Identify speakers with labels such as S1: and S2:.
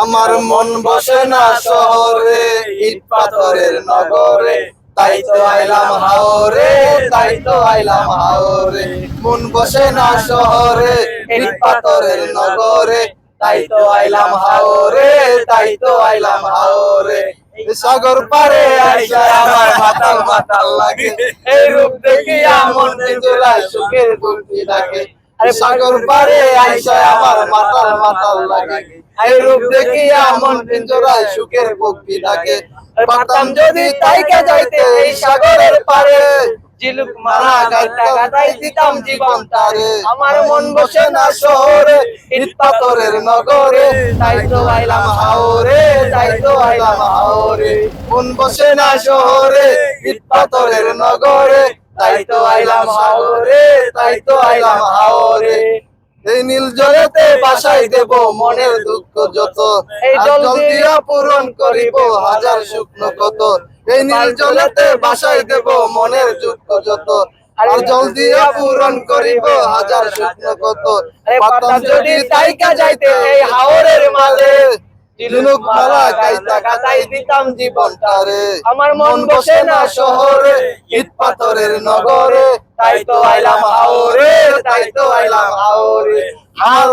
S1: আমার মন বসে না শহরে, ইট পাথরের নগরে। তাই তো আইলাম হাওরে, তাই তো আইলাম হাওরে। মন বসে না শহরে, ইট পাথরের নগরে। তাই তো আইলাম হাওরে, তাই তো আইলাম হাওরে। সাগর পারে আইসা আমার মাতাল মাতাল লাগে। এই রূপ দেখিয়া মন জোড়ায় সুখের গুলতি লাগে সাগর পারে, আইসা আমার মাতাল মাতাল লাগে। এই রূপ দেখিয়া মন জোড়ায় সুখের ভক্তি থাকে পারতাম যদি তাইকা যাইতে এই সাগরের পারে, জিলুক মারা গাইতা গাইতাই দিতাম জীবন তারে। আমার মন বসে না শহরে, ইট পাথরের নগরে। তাই তো আইলাম হাওরে, তাই তো আইলাম হাওরে। মন বসে না শহরে, ইট পাথরের নগরে। তাই তো আইলাম হাওরে তাই তো আইলাম হাওরে। এই নীল জলেতে বাসাই দেব মনের দুঃখ যত। এই জল দিয়া পূরণ করিব হাজার শুকনো কত। এই নীল জলেতে বাসাই দেব মনের দুঃখ যত। আর জল দিয়া পূরণ করিব হাজার শুকনো কত। পারতাম যদি তাইকা যাইতে এই হাওরের মাঝে। ঝিনুক মালা গাইতা গাতাই দিতাম জীবনটারে। আমার মন বসে না শহরে ইট পাথরের নগরে। তাই তো আইলাম হাওরে তাই তো আইলাম হাওরে। আর